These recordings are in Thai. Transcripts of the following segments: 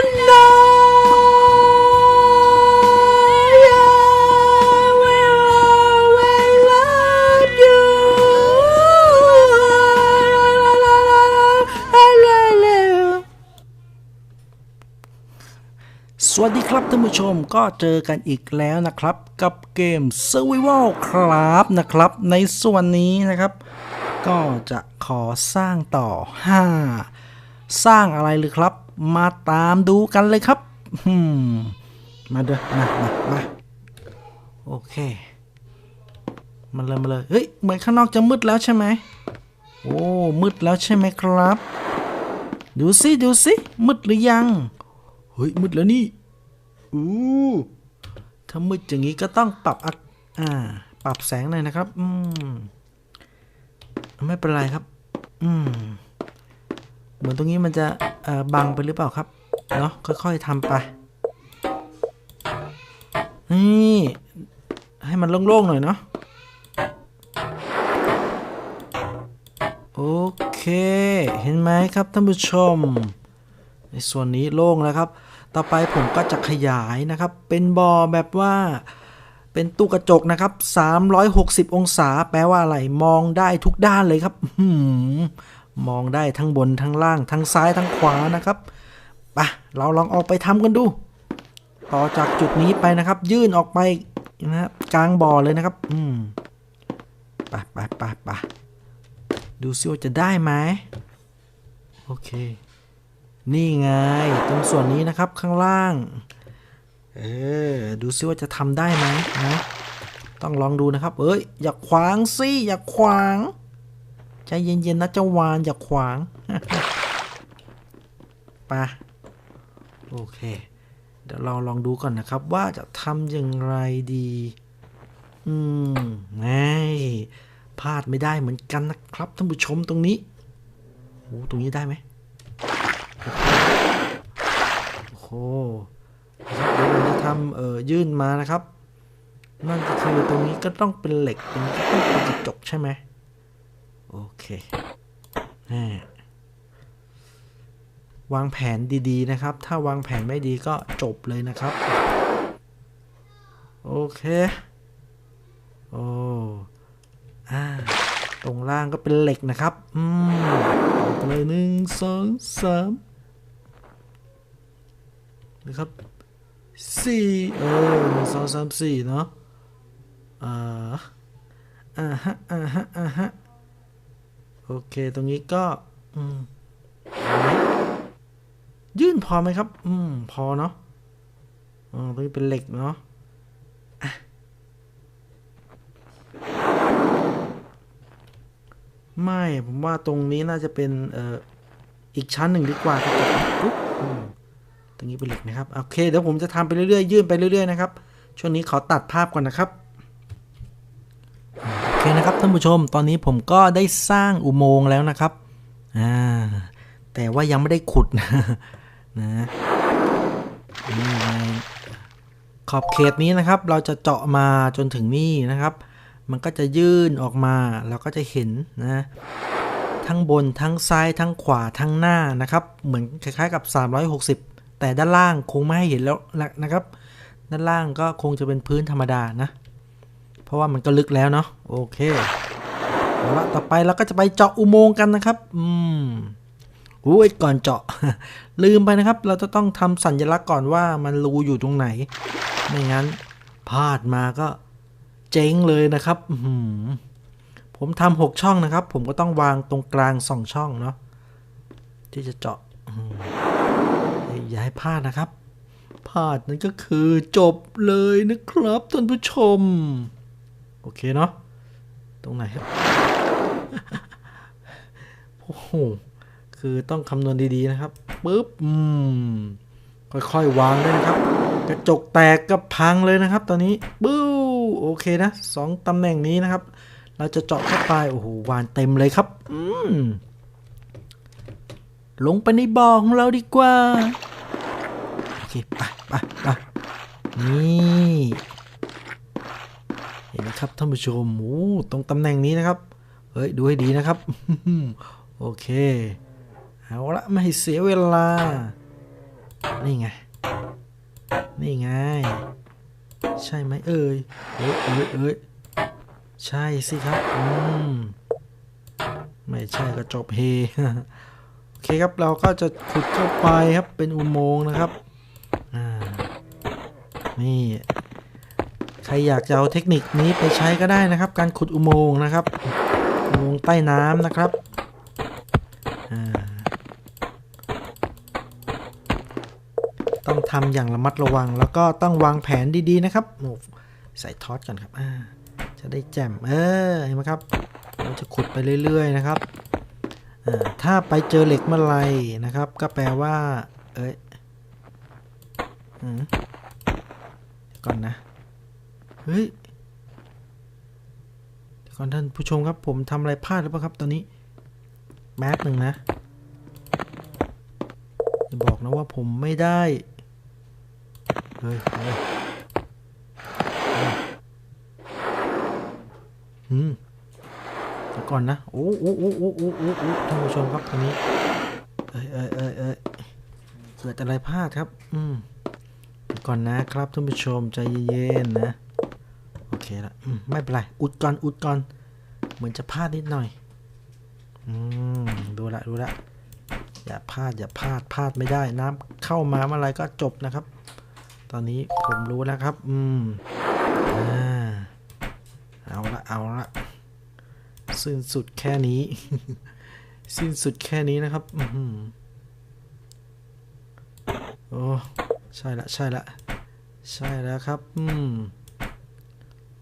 สวัสดีครับท่านผู้ชมก็เจอกันอีกแล้วนะครับ กับเกม Survival ครับนะครับ ในส่วนนี้นะครับ ก็จะขอสร้างต่อ 5 สร้างอะไรเลยครับ มาตามดูกันเลยครับมาเด้อมามามาโอเค มาเลยมาเลยเฮ้ย เหมือนข้างนอกจะมืดแล้วใช่ไหมโอ้มืดแล้วใช่ไหมครับ ดูสิดูสิมืดหรือยังเฮ้ยมืดแล้วนี่อู้ถ้ามืดอย่างนี้ก็ต้องปรับอ่า ปรับแสงหน่อยนะครับ อืม ไม่เป็นไรครับ อืม เหมือนตรงนี้มันจะบังไปหรือเปล่าครับ เนาะค่อยๆทำไป นี่ให้มันโล่งๆหน่อยเนาะ โอเค เห็นไหมครับท่านผู้ชม ในส่วนนี้โล่งแล้วครับ ต่อไปผมก็จะขยายนะครับ เป็นบอแบบว่าเป็นตู้กระจกนะครับ 360 องศา แปลว่าอะไร มองได้ทุกด้านเลยครับ มองได้ทั้งบนทั้งล่าง ทั้งซ้ายทั้งขวานะครับไปะเราลองออกไปทำกันดู ต่อจากจุดนี้ไปนะครับ ยื่นออกไปนะครับกลางบ่อเลยนะครับ อืมไปไปไปไปดูซิว่าจะได้ไหมโอเค นี่ไง ตรงส่วนนี้นะครับข้างล่าง เออ ดูซิว่าจะทำได้ไหมนะ ต้องลองดูนะครับ เอ้ย อย่าขวางสิ อย่าขวาง ใจเย็นๆนะเจ้าวานอย่าขวางไปะโอเค เดี๋ยวเราลองดูก่อนนะครับ ว่าจะทำอย่างไรดี อืมไงพลาดไม่ได้เหมือนกันนะครับท่านผู้ชมตรงนี้โอ้ตรงนี้ได้ไหมโอ้โหเดี๋ยวผมจะทำเอ่อยื่นมานะครับ นั่นก็คือตรงนี้ก็ต้องเป็นเหล็กตรงนี้ก็ต้องเป็นกระจกใช่ไหม โอเคน่วางแผนดีๆนะครับ ถ้าวางแผนไม่ดีก็จบเลยนะครับ โอเค โอ้อ่าตรงล่างก็เป็นเหล็กนะครับ อืมเอไปเลยหนึ่งสองสามนะครับสี่เออหนึ่งสองสามสี่เนาะอ่าอ่าฮะอ่าฮะอ่าฮะ โอเค ตรงนี้ก็อืมยื่นพอไหมครับ อืม พอเนาะอ๋อตรงนี้เป็นเหล็กเนาะไม่ ผมว่าตรงนี้น่าจะเป็นเอ่ออีกชั้นหนึ่งดีกว่าครับปุ๊บตรงนี้เป็นเหล็กนะครับ โอเค เดี๋ยวผมจะทำไปเรื่อยๆ ยื่นไปเรื่อยๆ นะครับ ช่วงนี้ขอตัดภาพก่อนนะครับ เคนะครับท่านผู้ชมตอนนี้ผมก็ได้สร้างอุโมงค์แล้วนะครับอ่าแต่ว่ายังไม่ได้ขุดนะนะนี่ไงขอบเขตนี้นะครับ เราจะเจาะมาจนถึงนี่นะครับ มันก็จะยื่นออกมาเราก็จะเห็นนะทั้งบนทั้งซ้ายทั้งขวาทั้งหน้านะครับ เหมือนคล้ายๆกับ 360 แต่ด้านล่างคงไม่ให้เห็นแล้วนะครับ ด้านล่างก็คงจะเป็นพื้นธรรมดานะ เพราะว่ามันก็ลึกแล้วเนาะโอเคเอาละต่อไปเราก็จะไปเจาะอุโมงค์กันนะครับ อืมอุ้ยก่อนเจาะ ลืมไปนะครับ เราจะต้องทำสัญลักษณ์ก่อนว่ามันรูอยู่ตรงไหน ไม่งั้นพลาดมาก็เจ๊งเลยนะครับอือหือผมทำหกช่องนะครับ ผมก็ต้องวางตรงกลางสองช่องเนาะที่จะเจาะอย่าให้พลาดนะครับพลาดนั่นก็คือจบเลยนะครับท่านผู้ชม โอเคเนาะตรงไหนครับ โอ้โห คือต้องคำนวณดีๆนะครับปุ๊บอืมค่อยๆวางด้วยนะครับ กระจกแตกกับพังเลยนะครับ ตอนนี้บู้โอเคนะสองตำแหน่งนี้นะครับ เราจะเจาะเข้าไปโอ้โหวานเต็มเลยครับ อืมลงไปในบ่อของเราดีกว่า โอเค ไปไปไปนี่ นไหมครับท่านผู้ชมโอ้ตรงตำแหน่งนี้นะครับ เฮ้ย ดูให้ดีนะครับ โอเค เอาละไม่ให้เสียเวลา นี่ไง นี่ไง ใช่ไหมเอ่ยเอ้ยเอ้ยเอ้ยใช่สิครับ อืม ไม่ใช่ก็จบเฮ โอเคครับ เราก็จะขุดเข้าไปครับ เป็นอุโมงค์นะครับ อ่า นี่ รอยากจะเอาเทคนิคนี้ไปใช้ก็ได้นะครับ การขุดอุโมงค์นะครับอุโมงค์ใต้น้ำนะครับต้องทำอย่างระมัดระวัง แล้วก็ต้องวางแผนดีๆนะครับใส่ทอสก่อนครับจะได้แจ่มเออเห็นไหมครับเราจะขุดไปเรื่อย ๆ นะครับถ้าไปเจอเหล็กเมื่อไรนะครับ ก็แปลว่า เอ้ยอก่อนนะ ฮ้ยเดี๋ยวก่อนท่านผู้ชมครับผมทำอะไรพลาดหรือเปล่าครับตอนนี้แมสหนึ่งนะอย่าบอกนะว่าผมไม่ได้ เฮ้ยเฮ้ยอืมเดี๋ยวก่อนนะ โอ้โอ้โอ้โอ้โอ้โอ้โอ้ท่านผู้ชมครับตอนนี้ เอ้ยเอ้ยเอ้ยเอ้ยเกิดอะไรพลาดครับ อืมก่อนนะครับท่านผู้ชมใจเย็นๆนะ เคละอืมไม่เป็นไร อุดก่อน อุดก่อน เหมือนจะพลาดนิดหน่อย อืม ดูละ ดูละ อย่าพลาด อย่าพลาด พลาดไม่ได้ น้ำเข้ามาเมื่อไรก็จบนะครับ ตอนนี้ผมรู้แล้วครับ อืม อ่า เอาละ เอาละ สิ้นสุดแค่นี้ สิ้นสุดแค่นี้นะครับ อือหือโอ้ ใช่ละ ใช่ละ ใช่แล้วครับ อืม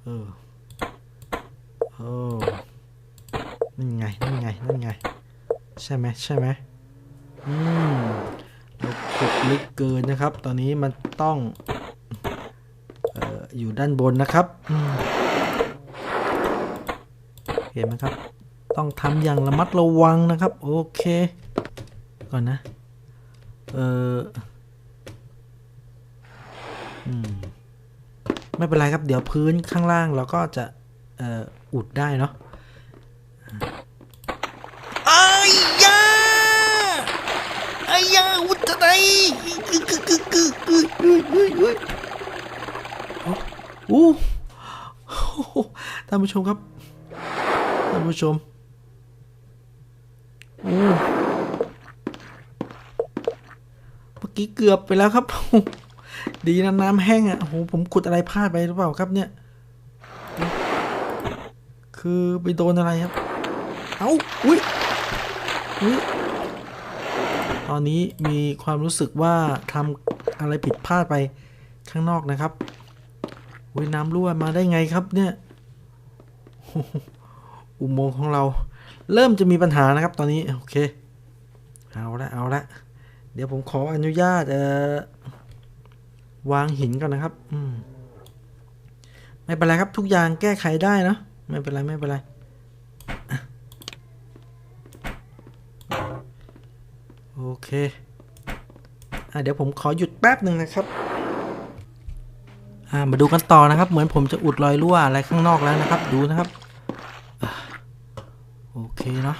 ออโอ้นั่นไง นั่นไง นั่นไง ใช่ไหมใช่ไหมอืมเราขุดลึกเกินนะครับ ตอนนี้มันต้องเอ่ออยู่ด้านบนนะครับ เห็นไหมครับ ต้องทำอย่างระมัดระวังนะครับ โอเค ก่อนนะ เอออืม ไม่เป็นไรครับ เดี๋ยวพื้นข้างล่างเราก็จะอุดได้เนาะไอ้ยาไอ้ยาอุดทำไมโอ้ท่านผู้ชมครับท่านผู้ชมโอ้เมื่อกี้เกือบไปแล้วครับ ดีนะน้ำแห้งอะโอ้โหผมขุดอะไรพลาดไปหรือเปล่าครับเนี่ย คือไปโดนอะไรครับ เอา้าอุ้ยอุ้ยตอนนี้มีความรู้สึกว่าทำอะไรผิดพลาดไปข้างนอกนะครับอุ้ยน้ำรั่วมาได้ไงครับเนี่ยอุโมงค์ของเรา เริ่มจะมีปัญหานะครับ ตอนนี้โอเค เอาละเอาละเดี๋ยวผมขออนุญาตเอ่อ วางหินก่อนนะครับ อืม ไม่เป็นไรครับ ทุกอย่างแก้ไขได้เนอะไม่เป็นไรไม่เป็นไรโอเคอะเดี๋ยวผมขอหยุดแป๊บหนึ่งนะครับอ่ามาดูกันต่อนะครับ เหมือนผมจะอุดรอยรั่วอะไรข้างนอกแล้วนะครับ ดูนะครับอโอเคเนาะ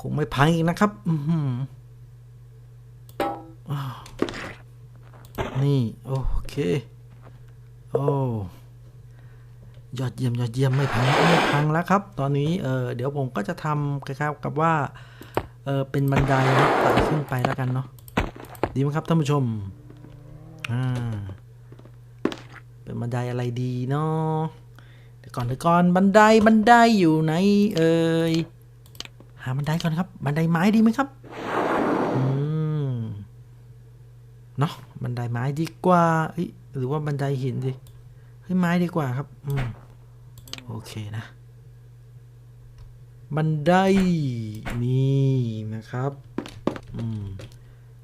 คงไม่พังอีกนะครับ อือ นี่ โอเค โอ้ยอดเยี่ยมยอดเยี่ยมไม่พังไม่พังแล้วครับ ตอนนี้เออเดี๋ยวผมก็จะทำคล้ายๆกับว่าเออเป็นบันไดนะไต่ขึ้นไปแล้วกันเนาะดีไหมครับท่านผู้ชมอ่าเป็นบันไดอะไรดีเนาะเดี๋ยวก่อนเดี๋ยวก่อนบันไดบันไดอยู่ไหนเอ่ยหาบันไดก่อนครับ บันไดไม้ดีไหมครับอืมเนาะ บันไดไม้ดีกว่าเฮ้ยหรือว่าบันไดหินดิเฮ้ยไม้ดีกว่าครับอืมโอเคนะ บันไดนี่นะครับอืม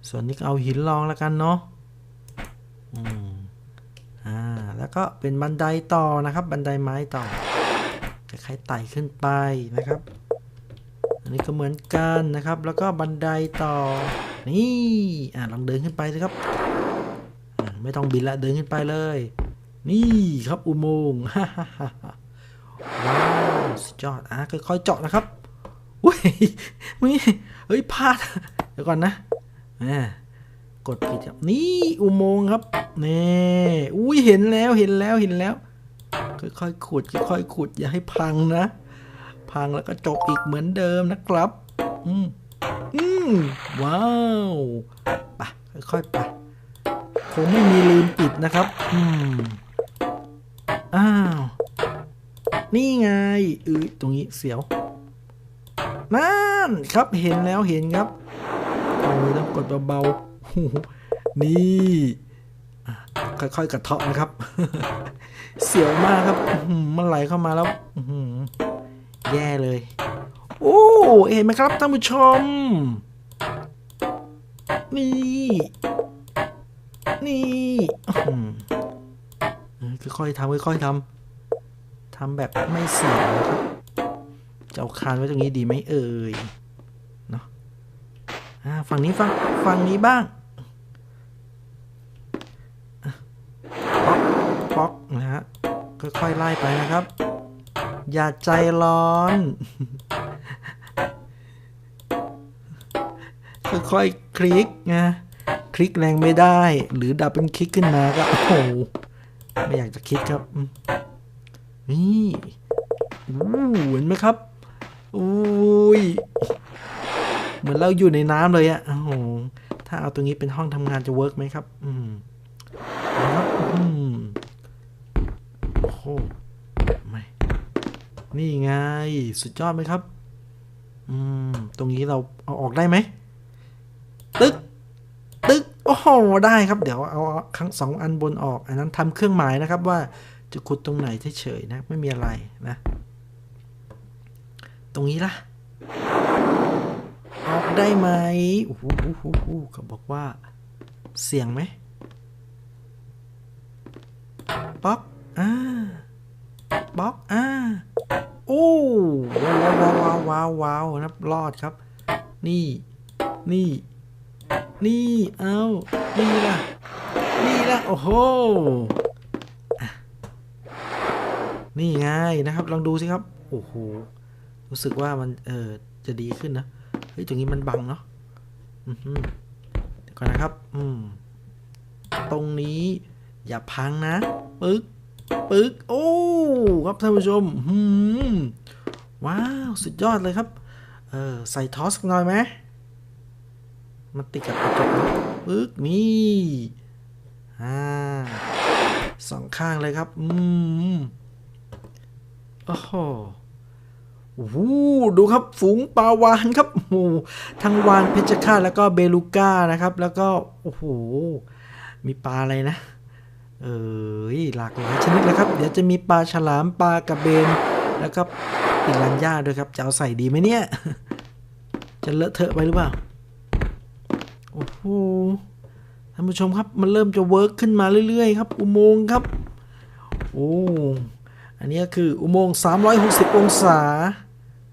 ส่วนนี้เอาหินรองแล้วกันเนาะอืมอ่าแล้วก็เป็นบันไดต่อนะครับ บันไดไม้ต่อคล้ายไต่ขึ้นไปนะครับ อันนี้ก็เหมือนกันนะครับ แล้วก็บันไดต่อนี่อ่าลองเดินขึ้นไปสิครับ ไม่ต้องบินละเดินขึ้นไปเลย นี่ครับอุโมงค์ว้าวสุดยอดอะค่อยๆเจาะนะครับอุ้ยมึงเฮ้ยพลาดเดี๋ยวก่อนนะอ่ากดผิดครับนี่อุโมงค์ครับนี่อุ้ยเห็นแล้วเห็นแล้วเห็นแล้ว ค่อยๆขุดค่อยๆขุดอย่าให้พังนะ พังแล้วก็จบอีกเหมือนเดิมนะครับ อืมอืมว้าวไปค่อยๆไป คงไม่มีลืมปิดนะครับ อืม อ้าว นี่ไงอือตรงนี้เสียว นั่นครับเห็นแล้วเห็นครับ โอ้ยต้องกดเบาๆนี่ ค่อยๆกระเทาะนะครับ เสียวมากครับมันไหลเข้ามาแล้วแย่เลย โอ้ เห็นไหมครับท่านผู้ชม นี่ นี่ค่อยๆทำค่อยๆทำทำแบบไม่เสียครับจะเอาคานไว้ตรงนี้ดีไหมเอ่ยเนาะฝั่งนี้ฝั่งฝั่งนี้บ้างป๊อกป๊อกนะฮะค่อยๆไล่ไปนะครับ อย่าใจร้อนค่อยๆคลิกนะ คลิกแรงไม่ได้ หรือดับเป็นคลิกขึ้นมาก็โอ้โหไม่อยากจะคิดครับ นี่อู้เห็นไหมครับอุ้ยเหมือนเราอยู่ในน้ำเลยอะโอ้โหถ้าเอาตรงนี้เป็นห้องทำงานจะเวิร์กไหมครับ อืมนะครับอืมโอ้โหไม่นี่ไง สุดยอดไหมครับ อืม ตรงนี้เราเอาออกได้ไหม ตึ๊ก โอ้โหได้ครับเดี๋ยวเอาครั้งสองอันบนออก อันนั้นทำเครื่องหมายนะครับว่าจะขุดตรงไหนเฉยๆนะ ไม่มีอะไรนะ ตรงนี้ล่ะ ออกได้ไหมโอ้โหเขาบอกว่า เสียงไหมป๊อกอ่าป๊อกอ่าโอ้ว้าวว้าวว้าวว้าวนะรอดครับ นี่นี่ นี่เอานี่ล่ะ นี่ล่ะ โอ้โหนี่ไงนะครับ ลองดูสิครับ โอ้โห รู้สึกว่ามัน เออจะดีขึ้นนะ เฮ้ย ตรงนี้มันบังเนาะอือเดี๋ยวก่อนนะครับ อืม ตรงนี้อย่าพังนะ ปึ๊ก ปึ๊ก โอ้ ครับท่านผู้ชมอืมว้าว สุดยอดเลยครับ เออ ใส่ทอสสักหน่อยไหม มันติดกับกระจกนะปึ๊กนี่อ่าสองข้างเลยครับ อืมโอ้โหโอ้โหดูครับฝูงปลาวานครับโอ้โหทั้งวานเพชรฆาตแล้วก็เบลูก้านะครับ แล้วก็โอ้โหมีปลาอะไรนะ เออหลากหลายชนิดเลยครับ เดี๋ยวจะมีปลาฉลามปลากระเบนแล้วก็ปิรันย่าด้วยครับ จะเอาใส่ดีไหมเนี่ย จะเลอะเทอะไปหรือเปล่า โอ้โหท่านผู้ชมครับมันเริ่มจะเวิร์กขึ้นมาเรื่อยๆครับ อุโมงค์ครับ โอ้อันนี้คืออุโมงค์360 องศา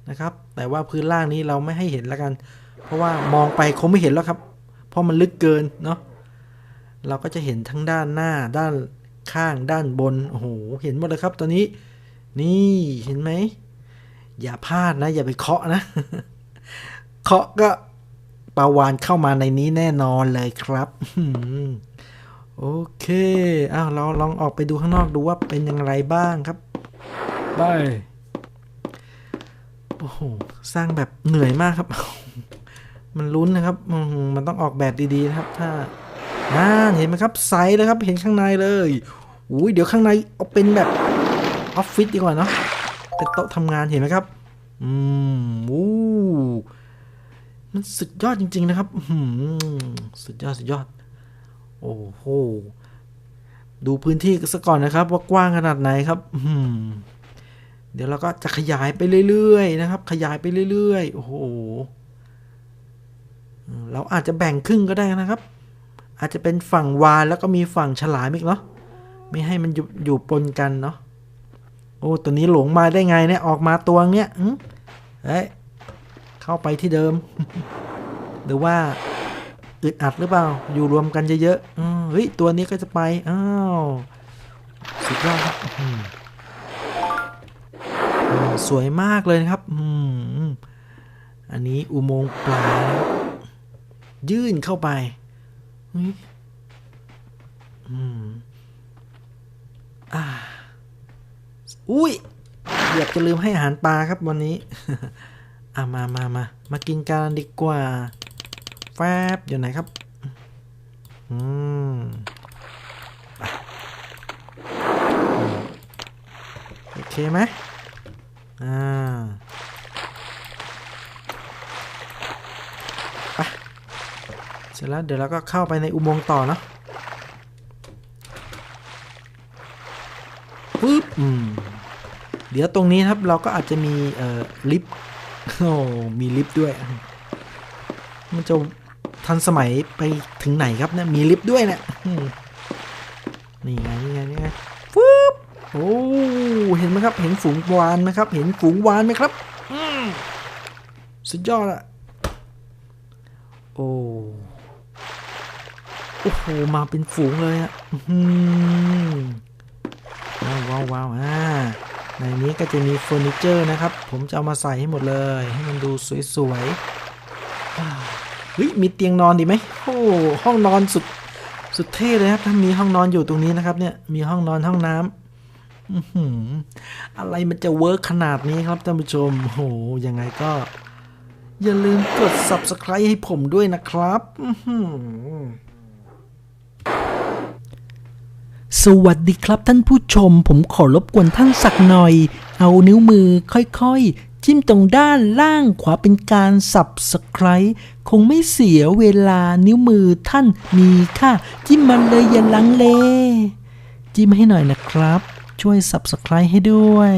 นะครับ แต่ว่าพื้นล่างนี้เราไม่ให้เห็นแล้วกัน เพราะว่ามองไปคงไม่เห็นแล้วครับ เพราะมันลึกเกินเนาะเราก็จะเห็นทั้งด้านหน้าด้านข้างด้านบนโอ้โหเห็นหมดเลยครับตอนนี้ นี่เห็นไหมอย่าพลาดนะ อย่าไปเคาะนะ เคาะก็ ปลาวานเข้ามาในนี้แน่นอนเลยครับอืมโอเคอ้าวเราลองออกไปดูข้างนอกดูว่าเป็นอย่างไรบ้างครับไปโอ้โหสร้างแบบเหนื่อยมากครับ มันลุ้นนะครับอืมมันต้องออกแบบดีๆนะครับ ถ้าอ่าเห็นไหมครับไซส์เลยครับ เห็นข้างในเลยอุ้ยเดี๋ยวข้างในเอาเป็นแบบออฟฟิศดีกว่าเนาะเป็นโต๊ะทำงานเห็นไหมครับ อืมอู้ มันสุดยอดจริง ๆ นะครับหือสุดยอดสุดยอด โอ้โห ดูพื้นที่ซะก่อนนะครับ ว่ากว้างขนาดไหนครับอื้อหือเดี๋ยวเราก็จะขยายไปเรื่อยๆนะครับ ขยายไปเรื่อยๆ โอ้โห เราอาจจะแบ่งครึ่งก็ได้นะครับ อาจจะเป็นฝั่งวานแล้วก็มีฝั่งฉลามอีกเนาะ ไม่ให้มันอยู่อยู่ปนกันเนาะ โอ้ ตัวนี้หลงมาได้ไงเนี่ย ออกมาตัวเนี้ยอื้อเฮ้ย เข้าไปที่เดิม หรือว่าอึดอัดหรือเปล่า อยู่รวมกันเยอะๆอืมเฮ้ย ตัวนี้ก็จะไป อ้าว สุดยอดครับสวยมากเลยนะครับอืมอันนี้อุโมงค์ปลา ยื่นเข้าไปเฮ้ยอืมอ่าอุ้ยเกือบจะลืมให้อาหารปลาครับวันนี้ อะมามามามากินกันดีกว่าแฟบอยู่ไหนครับ อืมโอเคไหมอ่าไปเสร็จแล้วเดี๋ยวเราก็เข้าไปในอุโมงค์ต่อเนาะปึ๊บอืมเดี๋ยวตรงนี้ครับเราก็อาจจะมีเอ่อลิฟต์ โอ้มีลิฟต์ด้วย มันจะทันสมัยไปถึงไหนครับเนี่ยมีลิฟต์ด้วยเนี่ยนี่ไงนี่ไงนี่ไงฟึบโอ้เห็นไหมครับ เห็นฝูงวานไหมครับ เห็นฝูงวานไหมครับสุดยอดอะโอ้โอ้โหมาเป็นฝูงเลยอะว้าวว้าวว้าวอ่า ในนี้ก็จะมีเฟอร์นิเจอร์นะครับ ผมจะเอามาใส่ให้หมดเลย ให้มันดูสวยๆเฮ้ยมีเตียงนอนดีไหมโอ้ห้องนอนสุดสุดเท่เลยครับถ้ามีห้องนอนอยู่ตรงนี้นะครับ เนี่ยมีห้องนอนห้องน้ำอื้อหือะไรมันจะเวิร์กขนาดนี้ครับท่านผู้ชมโอ้โหยังไงก็ อย่าลืมกด subscribe ให้ผมด้วยนะครับ อื้อหือ สวัสดีครับท่านผู้ชม ผมขอรบกวนท่านสักหน่อย เอานิ้วมือค่อยๆ จิ้มตรงด้านล่างขวาเป็นการสับสไครคงไม่เสียเวลานิ้วมือท่านมีค่าจิ้มมันเลยอย่าลังเล จิ้มให้หน่อยนะครับ ช่วยสับสไครต์ให้ด้วย